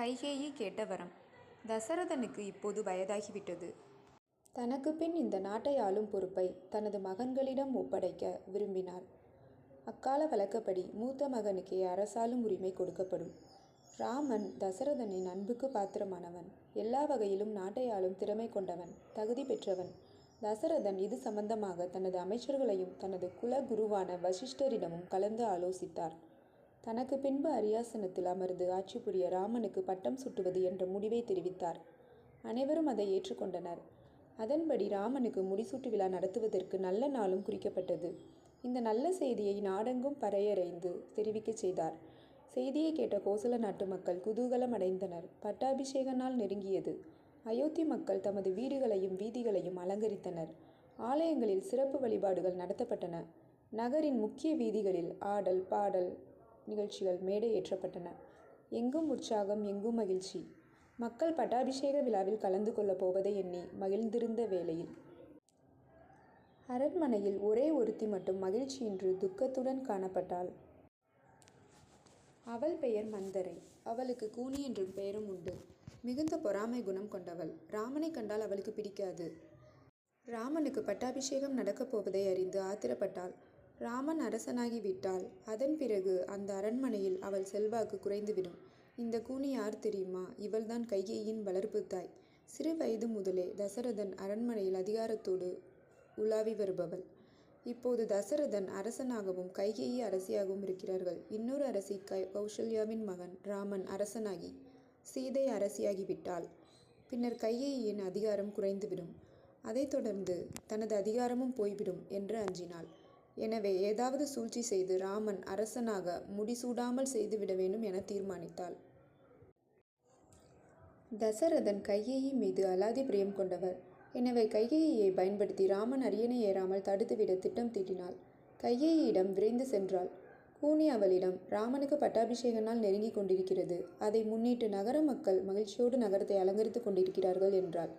கைகேயி கேட்ட வரம் தசரதனுக்கு இப்போது வயதாகிவிட்டது. தனக்கு பின் இந்த நாட்டை ஆளும் பொறுப்பை தனது மகன்களிடம் ஒப்படைக்க விரும்பினார். அக்கால வழக்கப்படி மூத்த மகனுக்கே அரசாளும் உரிமை கொடுக்கப்படும். ராமன் தசரதனின் அன்புக்கு பாத்திரமானவன். எல்லா வகையிலும் நாட்டை ஆளும் திறமை கொண்டவன். தகுதி பெற்றவன். தசரதன் இது சம்பந்தமாக தனது அமைச்சர்களையும் தனது குல குருவான வசிஷ்டரிடமும் கலந்து ஆலோசித்தார். தனக்கு பின்பு அரியாசனத்தில் அமர்ந்து ஆட்சி புரிய ராமனுக்கு பட்டம் சுட்டுவது என்ற முடிவை தெரிவித்தார். அனைவரும் அதை ஏற்றுக்கொண்டனர் அதன்படி ராமனுக்கு முடிசூட்டு விழா நடத்துவதற்கு நல்ல நாளும் குறிக்கப்பட்டது. இந்த நல்ல செய்தியை நாடெங்கும் பறையறைந்து தெரிவிக்கச் செய்தார். செய்தியைக் கேட்ட கோசல நாட்டு மக்கள் குதூகலம் அடைந்தனர். பட்டாபிஷேக நாள் நெருங்கியது. அயோத்தி மக்கள் தமது வீடுகளையும் வீதிகளையும் அலங்கரித்தனர். ஆலயங்களில் சிறப்பு வழிபாடுகள் நடத்தப்பட்டன. நகரின் முக்கிய வீதிகளில் ஆடல் பாடல் நிகழ்ச்சிகள் மேடை ஏற்றப்பட்டன. எங்கும் உற்சாகம் எங்கும் மகிழ்ச்சி. மக்கள் பட்டாபிஷேக விழாவில் கலந்து கொள்ளப் போவதை எண்ணி மகிழ்ந்திருந்த வேளையில் அரண்மனையில் ஒரே ஒருத்தி மட்டும் மகிழ்ச்சியின்றி துக்கத்துடன் காணப்பட்டாள். அவள் பெயர் மந்தரை. அவளுக்கு கூனி என்றும் பெயரும் உண்டு. மிகுந்த பொறாமை குணம் கொண்டவள். ராமனை கண்டால் அவளுக்கு பிடிக்காது. ராமனுக்கு பட்டாபிஷேகம் நடக்கப் போவதை அறிந்து ஆத்திரப்பட்டாள். ராமன் அரசனாகி விட்டால் அதன் பிறகு அந்த அரண்மனையில் அவள் செல்வாக்கு குறைந்துவிடும். இந்த கூனி யார் தெரியுமா? இவள்தான் கையையின் வளர்ப்பு தாய். சிறு வயது முதலே தசரதன் அரண்மனையில் அதிகாரத்தோடு உலாவி வருபவள். இப்போது தசரதன் அரசனாகவும் கைகேயி அரசியாகவும் இருக்கிறார்கள். இன்னொரு அரசி கௌசல்யாவின் மகன் ராமன் அரசனாகி சீதை அரசியாகிவிட்டால் பின்னர் கையேயின் அதிகாரம் குறைந்துவிடும். அதைத் தொடர்ந்து தனது அதிகாரமும் போய்விடும் என்று அஞ்சினாள். எனவே ஏதாவது சூழ்ச்சி செய்து ராமன் அரசனாக முடிசூடாமல் செய்துவிட வேண்டும் என தீர்மானித்தாள். தசரதன் கையேயி மீது அலாதி பிரியம் கொண்டவர். எனவே கைகேயியைப் பயன்படுத்தி ராமன் அரியணை ஏறாமல் தடுத்துவிட திட்டம் தீட்டினாள். கைகேயியிடம் விரைந்து சென்றாள். கூனி அவளிடம் ராமனுக்கு பட்டாபிஷேக நாள் நெருங்கிக் கொண்டிருக்கிறது. அதை முன்னிட்டு நகர மக்கள் மகிழ்ச்சியோடு நகரத்தை அலங்கரித்துக் கொண்டிருக்கிறார்கள் என்றாள்.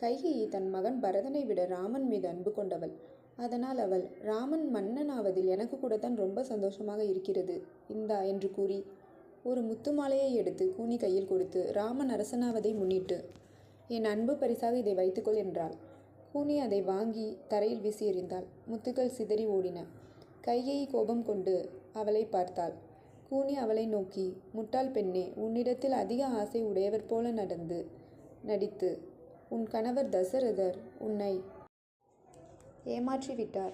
கைகேயி தன் மகன் பரதனை விட ராமன் மீது அன்பு கொண்டவள். அதனால் அவள் ராமன் மன்னனாவதில் எனக்கு கூடத்தான் ரொம்ப சந்தோஷமாக இருக்கிறது. இந்தா என்று கூறி ஒரு முத்து மாலையை எடுத்து கூனி கையில் கொடுத்து ராமன் அரசனாவதை முன்னிட்டு என் அன்பு பரிசாக இதை வைத்துக்கொள் என்றாள். கூனி அதை வாங்கி தரையில் வீசி எறிந்தாள். முத்துக்கள் சிதறி ஓடின. கையை கோபம் கொண்டு அவளை பார்த்தாள். கூனி அவளை நோக்கி முட்டாள் பெண்ணே உன்னிடத்தில் அதிக ஆசை உடையவர் போல நடந்து நடித்து உன் கணவர் தசரதர் உன்னை ஏமாற்றி விட்டார்.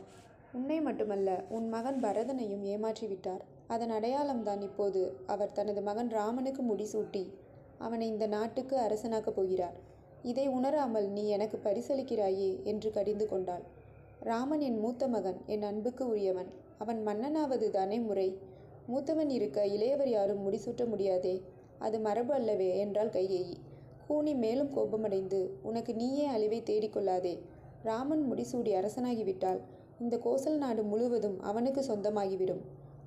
உன்னை மட்டுமல்ல உன் மகன் பரதனையும் ஏமாற்றி விட்டார். அதன் அடையாளம்தான் இப்போது அவர் தனது மகன் ராமனுக்கு முடிசூட்டி அவனை இந்த நாட்டுக்கு அரசனாக்கப் போகிறார். இதை உணராமல் நீ எனக்கு பரிசளிக்கிறாயே என்று கடிந்து கொண்டாள். ராமன் என் மூத்த மகன் என் அன்புக்கு உரியவன். அவன் மன்னனாவது தானே முறை. மூத்தவன் இருக்க இளையவர் யாரும் முடிசூட்ட முடியாதே. அது மரபு அல்லவே என்றாள் கையேயி கூனி மேலும் கோபமடைந்து உனக்கு நீயே அழிவைத் தேடிக்கொள்ளாதே ராமன் முடிசூடி அரசனாகிவிட்டால் இந்த கோசல் நாடு முழுவதும் அவனுக்கு சொந்தமாகிவிடும்.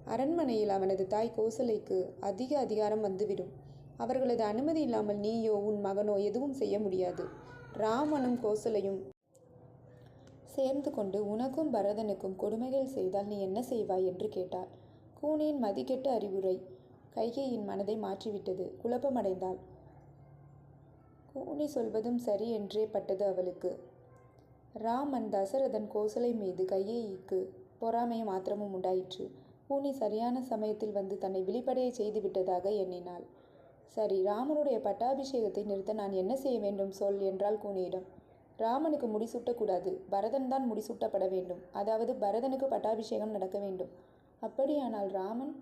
அரண்மனையில் அவனது தாய் கோசலைக்கு அதிக அதிகாரம் வந்துவிடும். அவர்களது அனுமதி இல்லாமல் நீயோ உன் மகனோ எதுவும் செய்ய முடியாது. ராமனும் கோசலையும் சேர்ந்து கொண்டு உனக்கும் பரதனுக்கும் கொடுமைகள் செய்தால் நீ என்ன செய்வாய்? என்று கேட்டாள். கூனியின் மதிக்கெட்டு அறிவுரை கைகையின் மனதை மாற்றிவிட்டது. குழப்பமடைந்தாள். கூனி சொல்வதும் சரி என்றே பட்டது அவளுக்கு. ராமன் தசரதன் கோசலை மீது கையை ஈக்கு பொறாமையும் ஆத்திரமும் உண்டாயிற்று. கூனி சரியான சமயத்தில் வந்து தன்னை விழிப்படையச் செய்து விட்டதாக எண்ணினாள். சரி ராமனுடைய பட்டாபிஷேகத்தை நிறுத்த நான் என்ன செய்ய வேண்டும் சொல் என்றால் கூனியிடம். ராமனுக்கு முடிசூட்டக்கூடாது பரதன் பரதன்தான் முடிசூட்டப்பட வேண்டும். அதாவது பரதனுக்கு பட்டாபிஷேகம் நடக்க வேண்டும். அப்படியானால் ராமன்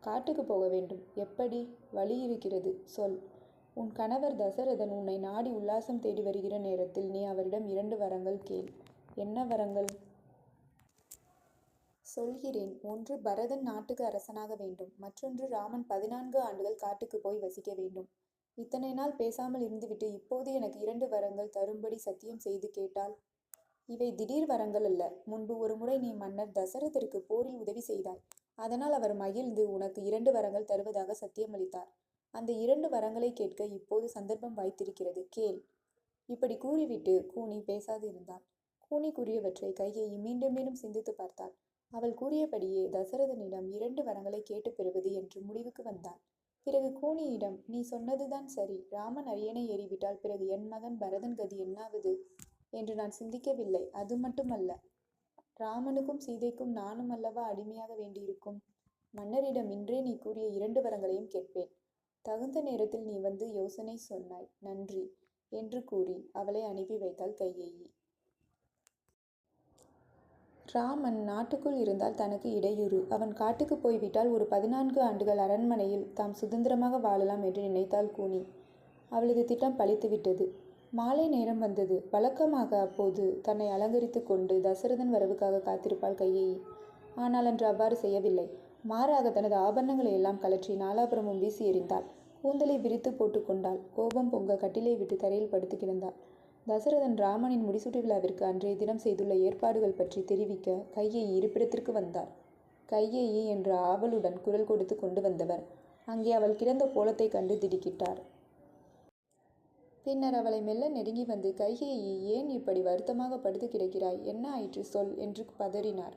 காட்டுக்கு போக வேண்டும். எப்படி? வழி இருக்கிறது. சொல். உன் கணவர் தசரதன் உன்னை நாடி உல்லாசம் தேடி வருகிற நேரத்தில் நீ அவரிடம் இரண்டு வரங்கள் கேள். என்ன வரங்கள்? சொல்கிறேன். ஒன்று பரதன் நாட்டுக்கு அரசனாக வேண்டும். மற்றொன்று ராமன் பதினான்கு ஆண்டுகள் காட்டுக்கு போய் வசிக்க வேண்டும். இத்தனை நாள் பேசாமல் இருந்துவிட்டு இப்போது எனக்கு இரண்டு வரங்கள் தரும்படி சத்தியம் செய்து கேட்டால்? இவை திடீர் வரங்கள் அல்ல. முன்பு ஒருமுறை நீ மன்னர் தசரதருக்குப் போரில் உதவி செய்தாய். அதனால் அவர் மகிழ்ந்து உனக்கு இரண்டு வரங்கள் தருவதாக சத்தியமளித்தார். அந்த இரண்டு வரங்களைக் கேட்க இப்போது சந்தர்ப்பம் வாய்த்திருக்கிறது. கேள். இப்படி கூறிவிட்டு கூனி பேசாது இருந்தாள். கூனி கூறியவற்றை கைகேயி மீண்டும் மீண்டும் சிந்தித்துப் பார்த்தாள். அவள் கூறியபடியே தசரதனிடம் இரண்டு வரங்களைக் கேட்டுப் பெறுவது என்று முடிவுக்கு வந்தாள். பிறகு கூனியிடம் நீ சொன்னதுதான் சரி ராமன் அரியணை ஏறிவிட்டால் பிறகு என் மகன் பரதன் கதி என்னாவது என்று நான் சிந்திக்கவில்லை அது மட்டுமல்ல ராமனுக்கும் சீதைக்கும் நானும் அல்லவா அடிமையாக வேண்டியிருக்கும் மன்னரிடம் இன்றே நீ கூறிய இரண்டு வரங்களையும் கேட்பேன் தகுந்த நேரத்தில் நீ வந்து யோசனை சொன்னாய். நன்றி. என்று கூறி அவளை அனுப்பி வைத்தாள் கையேயி. ராமன் நாட்டுக்குள் இருந்தால் தனக்கு இடையூறு. அவன் காட்டுக்கு போய்விட்டால் ஒரு பதினான்கு ஆண்டுகள் அரண்மனையில் தாம் சுதந்திரமாக வாழலாம் என்று நினைத்தாள் கூனி. அவளது திட்டம் பழித்துவிட்டது மாலை நேரம் வந்தது. வழக்கமாக அப்போது தன்னை அலங்கரித்து கொண்டு தசரதன் வரவுக்காக காத்திருப்பாள் கையேயி. ஆனால் அன்று அவ்வாறு செய்யவில்லை. மாறாக தனது ஆபரணங்களை எல்லாம் கலற்றி நாலாபுரமும் வீசி எறிந்தாள். கூந்தலை விரித்து போட்டுக்கொண்டாள் கோபம் பொங்க கட்டிலை விட்டு தரையில் படுத்து கிடந்தாள். தசரதன் ராமனின் முடிசூட்டு விழாவிற்கு அன்றைய தினம் செய்துள்ள ஏற்பாடுகள் பற்றி தெரிவிக்க கையை இருப்பிடத்திற்கு வந்தார் கையை என்ற ஆவலுடன் குரல் கொடுத்து கொண்டு வந்தவர். அங்கே அவள் கிடந்த கோலத்தை கண்டு திடுக்கிட்டார். பின்னர் அவளை மெல்ல நெருங்கி வந்து கைகேயி ஏன் இப்படி வருத்தமாக படுத்து கிடக்கிறாய்? என்ன ஆயிற்று சொல்? என்று பதறினார்.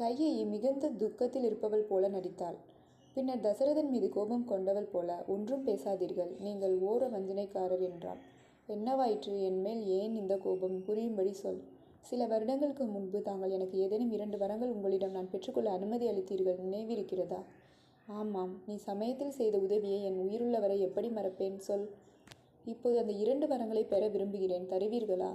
கைகேயி மிகுந்த துக்கத்தில் இருப்பவள் போல நடித்தாள். பின்னர் தசரதன் மீது கோபம் கொண்டவள் போல ஒன்றும் பேசாதீர்கள் நீங்கள் ஓர வஞ்சனைக்காரர் என்றாள். என்னவாயிற்று? என் மேல் ஏன் இந்த கோபம்? புரியும்படி சொல். சில வருடங்களுக்கு முன்பு தாங்கள் எனக்கு ஏதேனும் இரண்டு வரங்கள் உங்களிடம் நான் பெற்றுக்கொள்ள அனுமதி அளித்தீர்கள் நினைவிருக்கிறதா? ஆமாம் நீ சமயத்தில் செய்த உதவியை என் உயிருள்ளவரை எப்படி மறப்பேன்? சொல். இப்போது அந்த இரண்டு வரங்களை பெற விரும்புகிறேன் தருவீர்களா?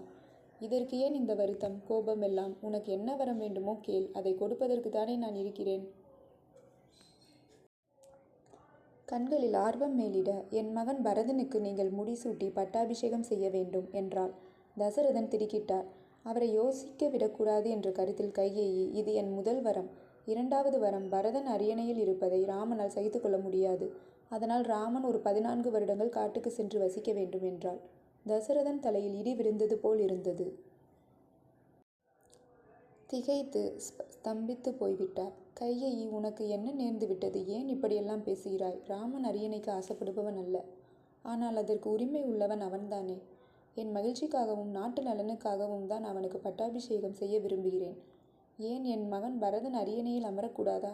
இதற்கு ஏன் இந்த வருத்தம்? கோபம் எல்லாம். உனக்கு என்ன வரம் வேண்டுமோ கேள். அதை கொடுப்பதற்கு தானே நான் இருக்கிறேன். கண்களில் ஆர்வம் மேலிட என் மகன் பரதனுக்கு நீங்கள் முடிசூட்டி பட்டாபிஷேகம் செய்ய வேண்டும் என்றாள். தசரதன் திடுக்கிட்டார். அவரை யோசிக்க விடக்கூடாது என்ற கருத்தில் கையேயி இது என் முதல் வரம். இரண்டாவது வரம் பரதன் அரியணையில் இருப்பதை ராமனால் சகித்து கொள்ள முடியாது. அதனால் ராமன் ஒரு பதினான்கு வருடங்கள் காட்டுக்கு சென்று வசிக்க வேண்டும் என்றாள். தசரதன் தலையில் இடி விழுந்தது போல் இருந்தது. திகைத்து ஸ்தம்பித்து போய்விட்டார். கையை உனக்கு என்ன நேர்ந்து விட்டது? ஏன் இப்படியெல்லாம் பேசுகிறாய்? ராமன் அரியணைக்கு ஆசைப்படுபவன் அல்ல. ஆனால் அதற்கு உரிமை உள்ளவன் அவன்தானே. என் மகிழ்ச்சிக்காகவும் நாட்டு நலனுக்காகவும் தான் அவனுக்கு பட்டாபிஷேகம் செய்ய விரும்புகிறேன். ஏன் என் மகன் பரதன் அரியணையில் அமரக்கூடாதா?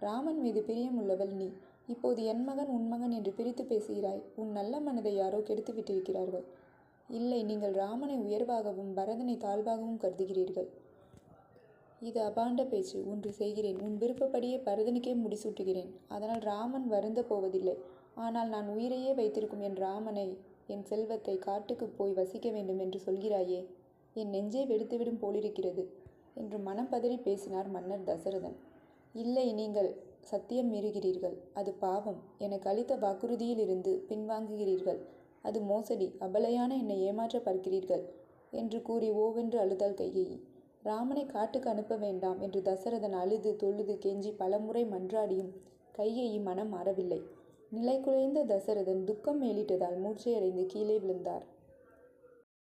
ராமன் மீது பிரியமுள்ளவள் நீ. இப்போது என் மகன் உன் மகன் என்று பிரித்து பேசுகிறாய். உன் நல்ல மனதை யாரோ கெடுத்து விட்டிருக்கிறார்கள் இல்லை நீங்கள் ராமனை உயர்வாகவும் பரதனை தாழ்வாகவும் கருதுகிறீர்கள். இது அபாண்ட பேச்சு. ஒன்று செய்கிறேன். உன் விருப்பப்படியே பரதனுக்கே முடிசூட்டுகிறேன். அதனால் ராமன் வருந்த போவதில்லை. ஆனால் நான் உயிரையே வைத்திருக்கும் என் ராமனை என் செல்வத்தை காட்டுக்கு போய் வசிக்க வேண்டும் என்று சொல்கிறாயே. என் நெஞ்சே வெடித்துவிடும் போலிருக்கிறது. என்று மனம் பதறி பேசினார் மன்னர் தசரதன். இல்லை நீங்கள் சத்தியம் மீறுகிறீர்கள். அது பாவம். எனக்கு அளித்த வாக்குறுதியில் இருந்து பின்வாங்குகிறீர்கள். அது மோசடி. அபலையான என்னை ஏமாற்ற பார்க்கிறீர்கள் என்று கூறி ஓவென்று அழுதாள் கைகேயி ராமனை காட்டுக்கு அனுப்ப வேண்டாம் என்று தசரதன் அழுது தொழுது கெஞ்சி பலமுறை மன்றாடியும் கைகேயி மனம் மாறவில்லை. நிலை குலைந்த தசரதன் துக்கம் மேலிட்டதால் மூர்ச்சையடைந்து கீழே விழுந்தார்.